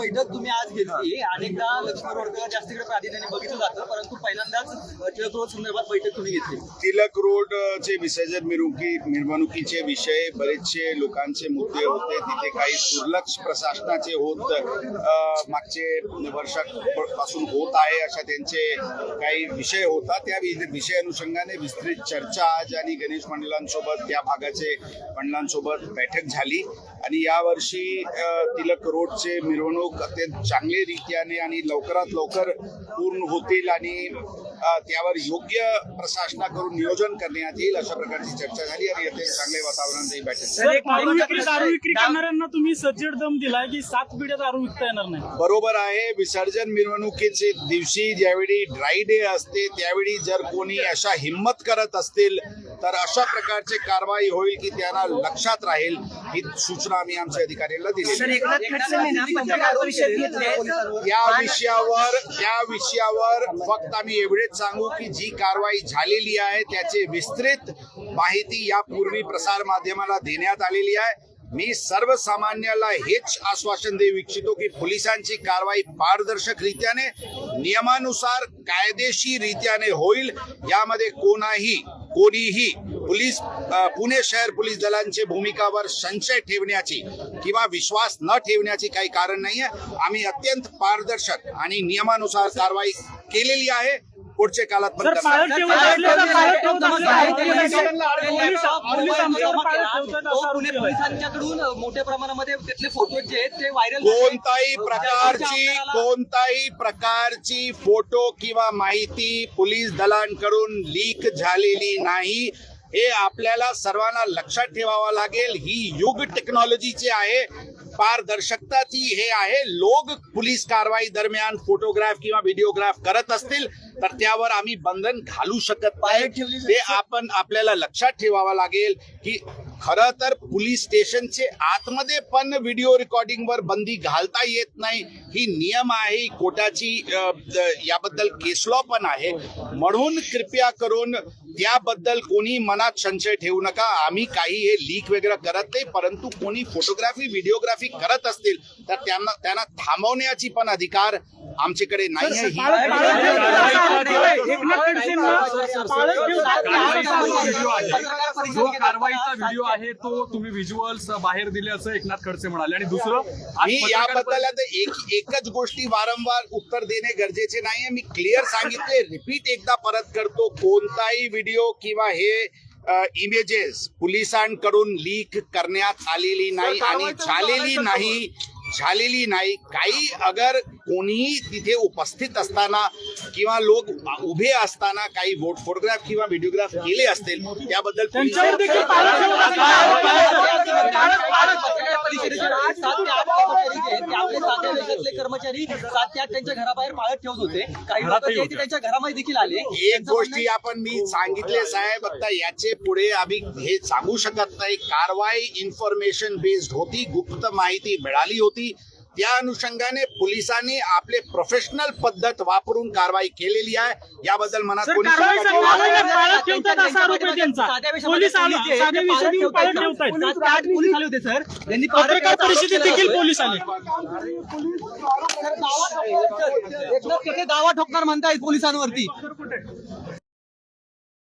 बैठक तुम्ही आज घेतली. अनेकदा लक्ष्मण रोडकर जास्तीकडे प्राधान्याने बघितलं जातं परंतु पहिल्यांदाच टिळक रोड संदर्भात बैठक तुम्ही घेतली. तिलक रोड चे विसर्जन मिरवणुकी मिरवणुकीचे विषय बरेचसे लोकांचे मुद्दे होते. तिथे काही दुर्लक्ष प्रशासनाचे होत मागचे वर्षापासून होत आहे अशा त्यांचे काही विषय होता. त्या वि- विषय अनुषंगाने विस्तृत चर्चा आज आणि गणेश मंडळांसोबत त्या भागाचे मंडळांसोबत बैठक झाली. आणि यावर्षी तिलक रोडचे मिरवणूक अत्यंत चांगले रीत्याने आणि लवकरात लवकर पूर्ण होतील आणि त्यावर योग्य प्रशासनाकडून नियोजन करण्यात येईल अशा प्रकारची चर्चा झाली आणि अत्यंत चांगले ही बैठक. विक्री दारू विक्री करणाऱ्यांना तुम्ही सज्जड दम दिलाय की सात पिढ्या दारू विकता येणार नाही. बरोबर आहे विसर्जन मिरवणुकीचे दिवशी ज्यावेळी ड्राय डे असते त्यावेळी जर कोणी अशा हिंमत करत असतील तर अशा प्रकारचे कारवाई होईल की त्यांना लक्षात राहील ही सूचना आम्ही आमच्या अधिकाऱ्यांना दिली त्या विषयावर त्या विषयावर फक्त आम्ही एवढेच सांगू की जी कारवाई झालेली आहे त्याचे विस्तृत माहिती यापूर्वी प्रसार माध्यमाला देण्यात आलेली आहे. मी सर्वसामान्याला हेच आश्वासन देऊ इच्छितो की पोलिसांची कारवाई पारदर्शक रीत्याने नियमानुसार कायदेशीर रीत्याने होईल. यामध्ये कोणाही कोणीही पोलीस पुणे शहर पोलीस दलांचे भूमिकावर संशय ठेवण्याची किंवा विश्वास न ठेवण्याची काही कारण नाही आहे आम्ही अत्यंत पारदर्शक आणि नियमानुसार कारवाई केलेली आहे. पुढच्या काळात पण करणार. पुणे. पोलिसांच्याकडून मोठ्या प्रमाणामध्ये फोटो जे आहेत ते व्हायरल कोणताही प्रकारची कोणताही प्रकारची फोटो किंवा माहिती पोलीस दलांकडून लीक झालेली नाही हे आपल्याला सर्वांना लक्षात ठेवावं लागेल ही युग टेक्नॉलॉजीची आहे पारदर्शकताची हे आहे. लोक पोलीस कारवाई दरम्यान फोटोग्राफ किंवा व्हिडिओग्राफ करत असतील तर त्यावर आम्ही बंधन घालू शकत नाही. ते आपण आपल्याला लक्षात ठेवावं लागेल की खरं तर पोलीस स्टेशनचे आतमध्ये पण व्हिडिओ रेकॉर्डिंग वर बंदी घालता येत नाही ही नियम आहे ही कोर्टाची याबद्दल केस लॉ पण आहे म्हणून कृपया करून त्याबद्दल कोणी मनात संशय ठेवू नका आम्ही काही हे लीक वगैरे करत नाही परंतु कोणी फोटोग्राफी व्हिडिओग्राफी करत असतील तर त्यांना त्यांना थांबवण्याची पण अधिकार आमच्याकडे नाही आहे जो कारवाईचा व्हिडिओ आहे तो तुम्ही व्हिज्युअल्स बाहेर दिले असं एकनाथ खडसे म्हणाले. आणि दुसरं मी याबद्दल एक एकच गोष्टी वारंवार उत्तर देणे गरजेचे नाहीये. मी क्लिअर सांगितले. रिपीट एकदा परत करतो. कोणताही व्हिडिओ किंवा हे इमेजेस पोलिसांकडून लीक करण्यात आलेली नाही आणि झालेली नाही. झालेली नाही. काही अगर कोणीही तिथे उपस्थित असताना किंवा लोक उभे असताना काही फोटोग्राफ किंवा व्हिडिओग्राफ केले असतील त्याबद्दल आठ कर्मचारी सात ते आठ त्यांच्या घराबाहेर पाळत ठेवत होते. काही लोक जे आहेत ते त्यांच्या घरामध्ये देखील आले. एक गोष्टी आपण मी सांगितले साहेब. आता याचे पुढे आम्ही हे सांगू शकत नाही. कारवाई इन्फॉर्मेशन बेस्ड होती गुप्त माहिती मिळाली होती. त्या अनुषंगाने पोलिसांनी आपले प्रोफेशनल पद्धत वापरून कारवाई केलेली आहे. याबद्दल मनात सर कोणी कारवाई शंका सर ठेवू नका. कारवाई पाळत ठेवतात असा आरोप आहे त्यांचा. साध्या वेशामध्ये पोलीस आले पोलीस जे आहेत, साध्या ते पाळत वेशात येऊन पाळत ठेवतात. ठेवतायत. सात ते आठ पोलीस आले होते सर. त्यांनी पत्रकार परिषदेत देखील पोलीस आले? एकनाथ खडसे दावा ठोकणार म्हणतायत पोलिसांवरती.